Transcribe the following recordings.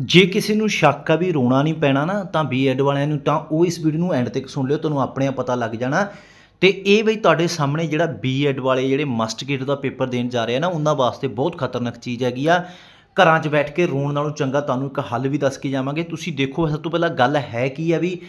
ਜੇ ਕਿਸੇ ਨੂੰ ਸ਼ੱਕ ਆ ਵੀ ਰੋਣਾ ਨਹੀਂ ਪੈਣਾ ਨਾ, ਤਾਂ ਬੀਐਡ ਵਾਲਿਆਂ ਨੂੰ, ਤਾਂ ਉਹ ਇਸ ਵੀਡੀਓ ਨੂੰ ਐਂਡ ਤੱਕ ਸੁਣ ਲਿਓ, ਤੁਹਾਨੂੰ ਆਪਣੇ ਆਪ ਪਤਾ ਲੱਗ ਜਾਣਾ। ਤੇ ਇਹ ਬਈ ਤੁਹਾਡੇ ਸਾਹਮਣੇ ਜਿਹੜਾ ਬੀਐਡ ਵਾਲੇ ਜਿਹੜੇ ਮਸਟ ਗੇਟ ਦਾ ਪੇਪਰ ਦੇਣ ਜਾ ਰਹੇ ਆ ਨਾ, ਉਹਨਾਂ ਵਾਸਤੇ ਬਹੁਤ ਖਤਰਨਾਕ ਚੀਜ਼ ਹੈਗੀ ਆ। ਘਰਾਂ 'ਚ ਬੈਠ ਕੇ ਰੋਣ ਨਾਲੋਂ ਚੰਗਾ ਤੁਹਾਨੂੰ ਇੱਕ ਹੱਲ ਵੀ ਦੱਸ ਕੇ ਜਾਵਾਂਗੇ। ਤੁਸੀਂ ਦੇਖੋ, ਸਭ ਤੋਂ ਪਹਿਲਾਂ ਗੱਲ ਹੈ ਕੀ ਆ ਵੀ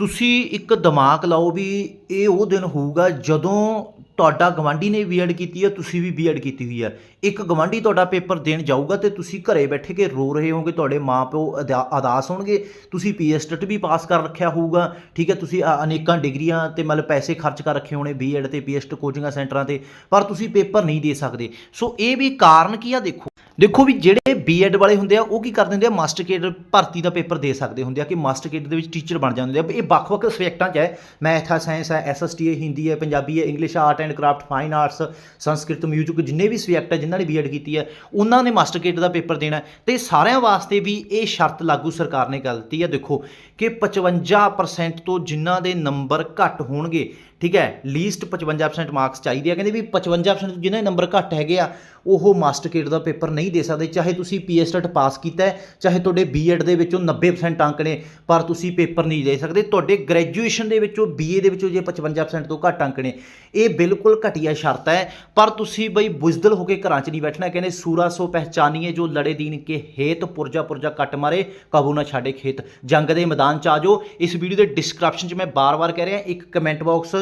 ਤੁਸੀਂ ਇੱਕ ਦਿਮਾਗ ਲਾਓ ਵੀ ਇਹ ਉਹ ਦਿਨ ਹੋਊਗਾ ਜਦੋਂ ਤੁਹਾਡਾ ਗਵਾਂਢੀ ਨੇ ਬੀਐਡ ਕੀਤੀ ਹੈ ਤੁਸੀਂ ਵੀ ਬੀਐਡ ਕੀਤੀ ਹੋਈ ਹੈ ਇੱਕ ਗਵਾਂਢੀ ਤੁਹਾਡਾ ਪੇਪਰ ਦੇਣ ਜਾਊਗਾ ਤੇ ਤੁਸੀਂ ਘਰੇ ਬੈਠੇ ਕੇ ਰੋ ਰਹੇ ਹੋਗੇ, ਤੁਹਾਡੇ ਮਾਪਿਓ ਅਦਾ- ਅਦਾਸ ਹੋਣਗੇ, ਤੁਸੀਂ ਪੀਐਸਟਟ ਵੀ ਪਾਸ ਕਰ ਰੱਖਿਆ ਹੋਊਗਾ, ਠੀਕ ਹੈ, ਤੁਸੀਂ ਅਨੇਕਾਂ ਡਿਗਰੀਆਂ ਤੇ ਮਤਲਬ ਪੈਸੇ ਖਰਚ ਕਰ ਰੱਖੇ ਹੋਣੇ ਬੀਐਡ ਤੇ ਪੀਐਸਟ ਕੋਚਿੰਗਾਂ ਸੈਂਟਰਾਂ ਤੇ, ਪਰ ਤੁਸੀਂ ਪੇਪਰ ਨਹੀਂ ਦੇ ਸਕਦੇ। ਸੋ ਇਹ ਵੀ ਕਾਰਨ ਕੀ ਆ ਦੇਖੋ। ਦੇਖੋ ਵੀ ਜਿਹੜੇ ਬੀਐਡ ਵਾਲੇ ਹੁੰਦੇ ਆ, ਉਹ ਕੀ ਕਰਦੇ ਹੁੰਦੇ ਆ? ਮਾਸਟਰ ਮਾਸਟਰਕੇਟ ਭਰਤੀ ਦਾ ਪੇਪਰ ਦੇ ਸਕਦੇ ਹੁੰਦੇ ਆ ਕਿ ਮਾਸਟਰ ਮਾਸਟਰਕੇਟ ਦੇ ਵਿੱਚ ਟੀਚਰ ਬਣ ਜਾਂਦੇ ਆ। ਇਹ ਵੱਖ-ਵੱਖ ਸਬਜੈਕਟਾਂ 'ਚ ਹੈ। ਮੈਥ ਹੈ ਸਾਇੰਸ ਹੈ ਐਸਐਸਟੀ ਹੈ ਹਿੰਦੀ ਹੈ ਪੰਜਾਬੀ ਹੈ English art and craft fine arts Sanskrit music ਜਿੰਨੇ ਵੀ ਸਬਜੈਕਟ ਹੈ, ਜਿਨ੍ਹਾਂ ਨੇ ਬੀਐਡ ਕੀਤੀ ਹੈ, ਉਹਨਾਂ ਨੇ ਮਾਸਟਰ ਮਾਸਟਰਕੇਟ ਦਾ ਪੇਪਰ ਦੇਣਾ ਹੈ। ਤੇ ਸਾਰਿਆਂ ਵਾਸਤੇ ਵੀ ਇਹ ਸ਼ਰਤ ਲਾਗੂ ਸਰਕਾਰ ਨੇ ਕਰ ਦਿੱਤੀ ਹੈ। ਦੇਖੋ ਕਿ 55% ਤੋਂ ਜਿਨ੍ਹਾਂ ਦੇ ਨੰਬਰ ਘੱਟ ਹੋਣਗੇ, ਠੀਕ ਹੈ ਲੀਸਟ 55% ਮਾਰਕਸ ਚਾਹੀਦੇ ਆ। ਕਹਿੰਦੇ ਵੀ 55% ਤੋਂ ਜਿਨ੍ਹਾਂ ਦੇ ਨੰਬਰ ਘੱਟ ਹੈਗੇ ਆ, ਉਹ ਮਾਸਟਰ ਮਾਸਟਰਕੇਟ ਦਾ ਪੇਪਰ ਨਹੀਂ ਦੇ ਸਕਦੇ, ਚਾਹੇ ਤੁਸੀਂ ਪੀਐਸਟਟ ਪਾਸ ਕੀਤਾ ਹੈ, ਚਾਹੇ ਤੁਹਾਡੇ ਬੀਐਡ ਦੇ ਵਿੱਚੋਂ 90% ਅੰਕ ਨੇ, ਪਰ ਤੁਸੀਂ ਪੇਪਰ ਨਹੀਂ ਦੇ ਸਕਦੇ। ਤੁਹਾਡੇ ਗ੍ਰੈਜੂਏਸ਼ਨ ਦੇ ਵਿੱਚੋਂ ਬੀਏ ਦੇ ਵਿੱਚੋਂ ਜੇ 55% ਤੋਂ ਘੱਟ ਅੰਕ ਨੇ, ਇਹ ਬਿਲਕੁਲ ਘਟੀਆ ਸ਼ਰਤ ਹੈ। ਪਰ ਤੁਸੀਂ ਬਈ ਬੁਜ਼ਦਲ ਹੋ ਕੇ ਘਰਾਂ 'ਚ ਨਹੀਂ ਬੈਠਣਾ, ਕਹਿੰਦੇ ਸੂਰਾ ਸੋ ਪਹਿਚਾਨੀਏ ਜੋ ਲੜੇ ਦੀਨ ਕੇ ਹੇਤ, ਪੁਰਜਾ ਪੁਰਜਾ ਕੱਟ ਮਾਰੇ, ਕਾਬੂ ਨਾ ਛਾੜੇ ਖੇਤ। ਜੰਗ ਦੇ ਮੈਦਾਨ 'ਚ ਆ ਜਾਓ। ਇਸ ਵੀਡੀਓ ਦੇ ਡਿਸਕ੍ਰਿਪਸ਼ਨ 'ਚ ਮੈਂ ਬਾਰ-ਬਾਰ ਕਹਿ ਰਿਹਾ, ਇੱਕ ਕਮੈਂਟ ਬਾਕਸ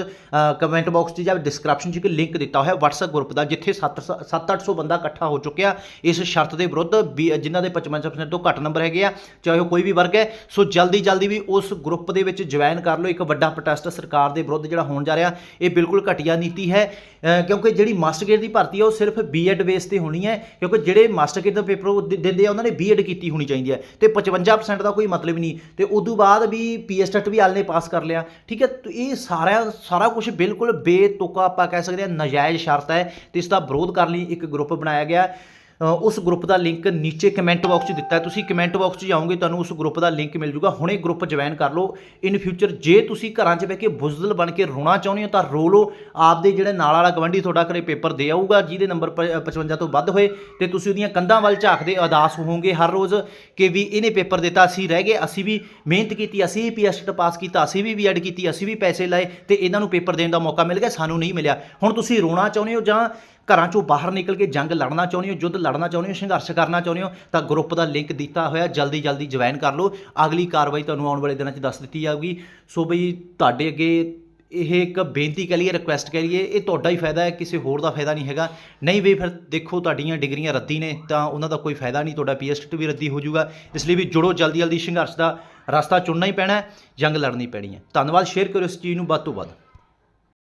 ਕਮੈਂਟ ਬਾਕਸ 'ਚ ਜਾਂ ਡਿਸਕ੍ਰਿਪਸ਼ਨ 'ਚ ਇੱਕ ਲਿੰਕ ਦਿੱਤਾ ਹੋਇਆ WhatsApp ਗਰੁੱਪ ਦਾ, ਜਿੱਥੇ 7-800 ਬੰਦਾ ਇਕੱਠਾ ਹੋ ਚੁੱਕਿਆ। ਇਸ ਇਸ ਸ਼ਰਤ ਦੇ ਵਿਰੁੱਧ ਵੀ ਜਿਨ੍ਹਾਂ ਦੇ 55% ਤੋਂ ਘੱਟ ਨੰਬਰ ਹੈਗੇ ਆ, ਚਾਹੇ ਉਹ ਕੋਈ ਵੀ ਵਰਗ ਹੈ, ਸੋ ਜਲਦੀ ਜਲਦੀ ਵੀ ਉਸ ਗਰੁੱਪ ਦੇ ਵਿੱਚ ਜੁਆਇਨ ਕਰ ਲਓ। ਇੱਕ ਵੱਡਾ ਪ੍ਰੋਟੈਸਟ ਸਰਕਾਰ ਦੇ ਵਿਰੁੱਧ ਜਿਹੜਾ ਹੋਣ ਜਾ ਰਿਹਾ, ਇਹ ਬਿਲਕੁਲ ਘਟੀਆ ਨੀਤੀ ਹੈ। ਕਿਉਂਕਿ ਜਿਹੜੀ ਮਾਸਟਰ ਗ੍ਰੇਡ ਦੀ ਭਰਤੀ ਹੈ, ਉਹ ਸਿਰਫ ਬੀਐਡ ਬੇਸ ਤੇ ਹੋਣੀ ਹੈ, ਕਿਉਂਕਿ ਜਿਹੜੇ ਮਾਸਟਰ ਗ੍ਰੇਡ ਦਾ ਪੇਪਰ ਉਹ ਦਿੰਦੇ ਆ, ਉਹਨਾਂ ਨੇ ਬੀਐਡ ਕੀਤੀ ਹੋਣੀ ਚਾਹੀਦੀ ਹੈ। ਤੇ 55% ਦਾ ਕੋਈ ਮਤਲਬ ਹੀ ਨਹੀਂ। ਤੇ ਉਦੋਂ ਬਾਅਦ ਵੀ ਪੀਐਸਟਟ ਵੀ ਆਲ ਨੇ ਪਾਸ ਕਰ ਲਿਆ। ਠੀਕ ਹੈ ਇਹ ਸਾਰਾ ਸਾਰਾ ਕੁਝ ਬਿਲਕੁਲ ਬੇਤੁਕਾ ਆਪਾਂ ਕਹਿ ਸਕਦੇ ਹਾਂ, ਨਾਜਾਇਜ਼ ਸ਼ਰਤ ਹੈ। ਤੇ ਇਸ ਦਾ ਵਿਰੋਧ ਕਰਨ ਲਈ ਇੱਕ ਗਰੁੱਪ ਬਣਾਇਆ ਗਿਆ। ਉਸ ਗਰੁੱਪ ਦਾ ਲਿੰਕ ਨੀਚੇ ਕਮੈਂਟ ਬਾਕਸ 'ਚ ਦਿੱਤਾ ਤੁਸੀਂ ਕਮੈਂਟ ਬਾਕਸ 'ਚ ਜਾਓਗੇ, ਤੁਹਾਨੂੰ ਉਸ ਗਰੁੱਪ ਦਾ ਲਿੰਕ ਮਿਲ ਜੂਗਾ। ਹੁਣੇ ਗਰੁੱਪ ਜੁਆਇਨ ਕਰ ਲਓ। ਇਨ ਫਿਊਚਰ ਜੇ ਤੁਸੀਂ ਘਰਾਂ 'ਚ ਬਹਿ ਕੇ ਬੁਜ਼ਦਲ ਬਣ ਕੇ ਰੋਣਾ ਚਾਹੁੰਦੇ ਹੋ, ਤਾਂ ਰੋ ਲਓ। ਆਪਦੇ ਜਿਹੜੇ ਨਾਲ ਵਾਲਾ ਗਵੰਡੀ ਤੁਹਾਡਾ ਘਰੇ ਪੇਪਰ ਦੇ ਆਊਗਾ, ਜਿਹਦੇ ਨੰਬਰ ਪ- 55 ਤੋਂ ਵੱਧ ਹੋਏ, ਤੇ ਤੁਸੀਂ ਉਹਦੀਆਂ ਕੰਧਾਂ ਵੱਲ ਝਾਕਦੇ ਅਦਾਸ ਹੋਵੋਗੇ ਹਰ ਰੋਜ਼ ਕਿ ਵੀ ਇਹਨੇ ਪੇਪਰ ਦਿੱਤਾ, ਅਸੀਂ ਰਹਿ ਗਏ, ਅਸੀਂ ਵੀ ਮਿਹਨਤ ਕੀਤੀ, ਅਸੀਂ ਵੀ ਪੀਐਸਟ ਪਾਸ ਕੀਤਾ, ਅਸੀਂ ਵੀ ਬੀਐਡ ਕੀਤੀ, ਅਸੀਂ ਵੀ ਪੈਸੇ ਲਾਏ, ਤੇ ਇਹਨਾਂ ਨੂੰ ਪੇਪਰ ਦੇਣ ਦਾ ਮੌਕਾ ਮਿਲ ਗਿਆ, ਸਾਨੂੰ ਨਹੀਂ ਮਿਲਿਆ। ਹੁਣ ਤੁਸੀਂ ਰੋਣਾ ਚਾਹੁੰਦੇ ਹੋ ਜਾਂ ਘਰਾਂ ਚੋਂ ਬਾਹਰ ਨਿਕਲ ਕੇ ਜੰਗ ਲੜਨਾ ਚਾਹੁੰਦੇ ਹੋ, ਯੁੱਧ ਲੜਨਾ ਚਾਹੁੰਦੇ ਹੋ, ਸੰਘਰਸ਼ ਕਰਨਾ ਚਾਹੁੰਦੇ ਹੋ, ਤਾਂ ਗਰੁੱਪ ਦਾ ਲਿੰਕ ਦਿੱਤਾ ਹੋਇਆ, ਜਲਦੀ ਜਲਦੀ ਜੁਆਇਨ ਕਰ ਲਓ। ਅਗਲੀ ਕਾਰਵਾਈ ਤੁਹਾਨੂੰ ਆਉਣ ਵਾਲੇ ਦਿਨਾਂ 'ਚ ਦੱਸ ਦਿੱਤੀ ਜਾਊਗੀ। ਸੋ ਬਈ ਤੁਹਾਡੇ ਅੱਗੇ ਇਹ ਇੱਕ ਬੇਨਤੀ ਕਹ ਲਈਏ ਰਿਕੁਐਸਟ ਕਹ ਲਈਏ, ਇਹ ਤੁਹਾਡਾ ਹੀ ਫਾਇਦਾ ਹੈ, ਕਿਸੇ ਹੋਰ ਦਾ ਫਾਇਦਾ ਨਹੀਂ ਹੈਗਾ। ਨਹੀਂ ਵੀ ਫਿਰ ਦੇਖੋ ਤੁਹਾਡੀਆਂ ਡਿਗਰੀਆਂ ਰੱਦੀ ਨੇ, ਤਾਂ ਉਹਨਾਂ ਦਾ ਕੋਈ ਫਾਇਦਾ ਨਹੀਂ, ਤੁਹਾਡਾ ਪੀਐਸਟੀ ਵੀ ਰੱਦੀ ਹੋ ਜਾਊਗਾ। ਇਸ ਲਈ ਵੀ ਜੁੜੋ ਜਲਦੀ ਜਲਦੀ, ਸੰਘਰਸ਼ ਦਾ ਰਸਤਾ ਚੁਣਨਾ ਹੀ ਪੈਣਾ ਜੰਗ ਲੜਨੀ ਪੈਣੀ ਹੈ। ਧੰਨਵਾਦ ਸ਼ੇਅਰ ਕਰੋ ਇਸ ਚੀਜ਼ ਨੂੰ, ਵੱਧ ਤੋਂ ਵੱਧ।